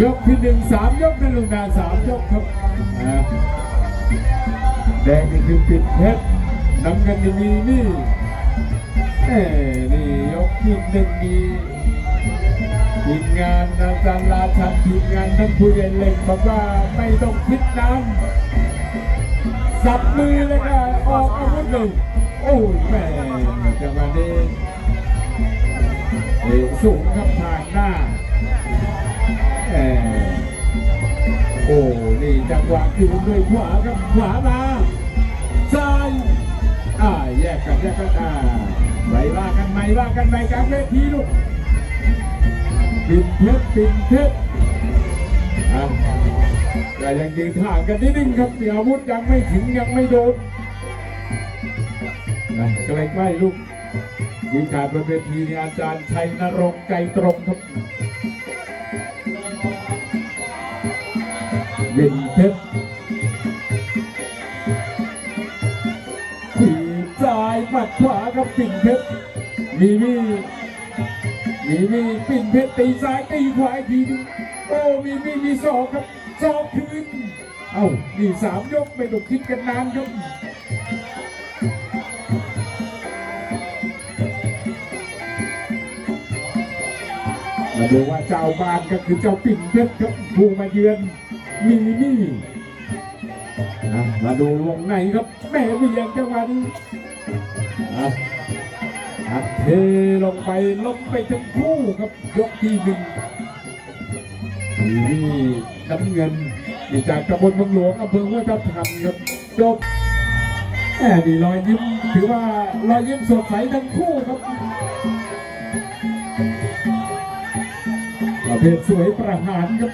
ยกที่หนึ่งสามยกนั่นลงดาสามยกครับแดงนี่คือปิดเพชรน้ำเงินนี่มีนี่เอ้นี่ยกที่หนึ่งมีทีมงานอาจารย์ราชันทีมงานท่านผู้ใหญ่เล็กบอกว่าไม่ต้องคิดน้ำสับมือเลยค่ะออกอาวุธเลยโอ้ยแม่จังหวะนี้เอวสูงครับทาง นี่จังหวะคืนด้วยขวาครับขวามาซ้ายอ่าแยกกันแยกกันอ่าไปว่ากันใหม่ว่ากันใหม่กลางเวทีลูกปิดเพชรปิดเพชรอะแต่ยังยืนห่างกันนิดนึงครับมีอาวุธยังไม่ถึงยังไม่โดนนะใกล้ๆลูกยืนขาดบนเวทีนี่อาจารย์ชัยนรงค์ไกรตรงครับ เย็นเพชรทีซ้ายหมัดขวาครับปิ่นเพชรมีมีมีมีปิ่นเพชรตีซ้ายตีขวาอีกทีนึงโอ้มีมีมีศอกครับศอกคืนเอ้านี่สามยกไม่ต้องคิดกันนานครับมาดูว่าเจ้าบ้านก็คือเจ้าปิ่นเพชรครับผู้มาเยือน มีนี่อะมาดูวงในครับแม่เบียงจังหวะนี้อะอะเทลงไปลงไปทั้งคู่ครับยกที่หนึ่งมีนี่น้ำเงินมีจากตำบลเมืองหลวงอำเภอห้วยทับทันครับจบแหมดีรอยยิ้มถือว่ารอยยิ้มสดใสทั้งคู่ครับประเภทสวยประหารครับ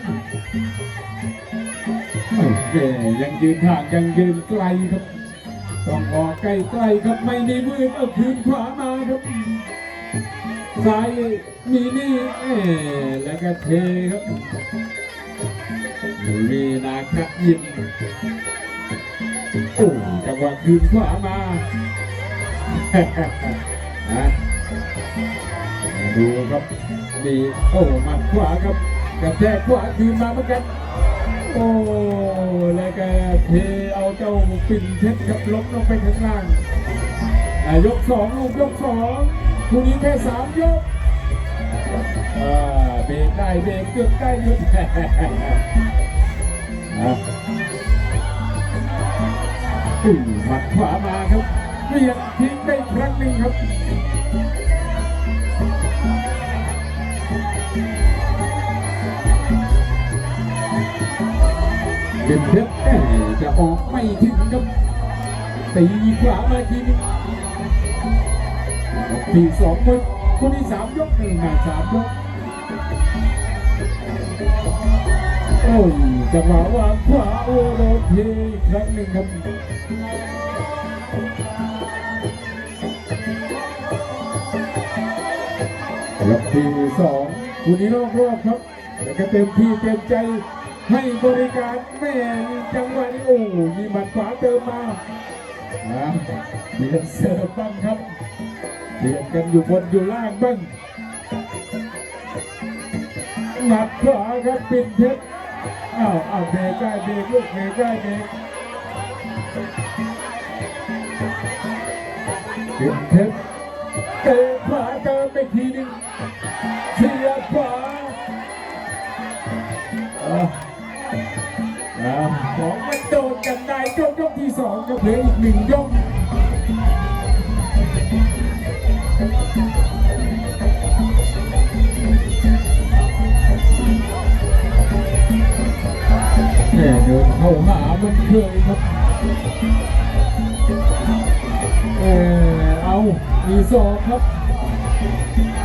เคยังยืนห่างยังยืนไกลครับ ต้องออกใกล้ๆครับไม่มีมือเอาคืนขวามาครับซ้ายมีนี่เอแล้วก็เทครับมีนาคายิมโอ้จังหวะคืนขวามานะมาดูครับมีโอ้หมัดขวาครับกระแทกขวาคืนมาเหมือนกัน โอ้แล้วก็เทเอาเจ้าปิ่นเพชรกับล้มลงไปข้างล่างยกสองลูกยกสองคู่นี้แค่สามยกเบรกได้เบรกเกือบได้หยุดอะอุ้ยหมัดขวามาครับเรียกทิ้งได้ครั้งหนึ่งครับ เด็นเพชรแต่จะออกไม่ถึงครับตีขวามาทีนึงทีสองคนคนที่สามยกหนึ่งมาสามยกโอ้ยจังหวะวางขวาโอ้โดนเทอีกครั้งหนึ่งครับยกที่สองคุณนี้รอบรอบครับแล้วก็เต็มที่เต็มใจ ให้บริการแม่จังหวะนี้โอ้มีหมัดขวาเติมมาเปลี่ยนเสิร์ฟบ้างครับเปลี่ยนกันอยู่บนอยู่ล่างบ้างหมัดขวาครับปิดเพชรอ้าวอ้าวเบรกได้เบรกลูกเบรกได้เบรกปิดเพชรเตะขวาเติมไปทีนึงเสียขวาอะอ่า ของมันโดนกันได้ยกยกที่สองก็เหลืออีกหนึ่งยกแค่เดินเข้าหามันเคยครับเออเอามีศอกครับ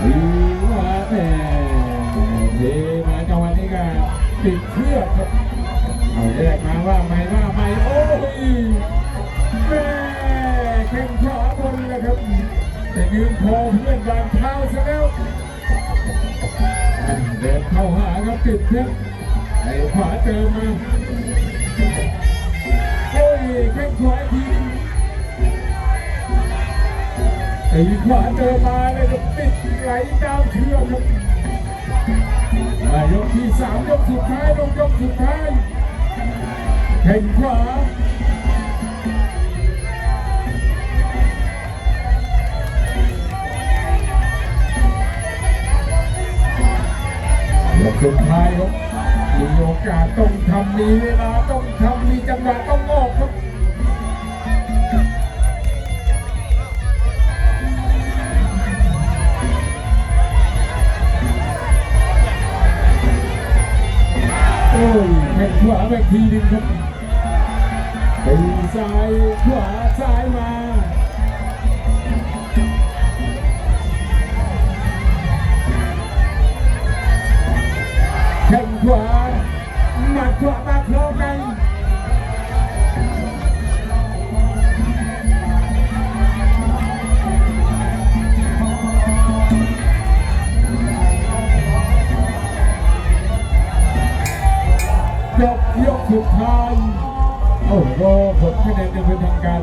ดีว่าแหมเทมาจังหวะนี้ก็ติดเชือกครับ เอาแยกมาว่าไม่ว่าไม่โอ้ยแม่แข้งขวาบนนะครับแต่ยืนคอเพื่อนวางเท้าซะแล้วเดินเข้าหาครับปิดเพชรไอ้ขวาเติมมาโอ้ยแข้งขวาอีกทีไอ้ขวาเติมมาเลยก็ปิดไหลดาวเชือกครับยกที่สามยกสุดท้ายลงยกสุดท้าย แข่งขวาลงสุดท้ายครับมีโอกาสต้องทำมีเวลาต้องทำมีจังหวะต้องออกครับโอ้ยแข้งขวาไปทีนึงครับ ซ้ายขวาซ้ายมา โอ้โหผลคะแนนจะเป็นทางการ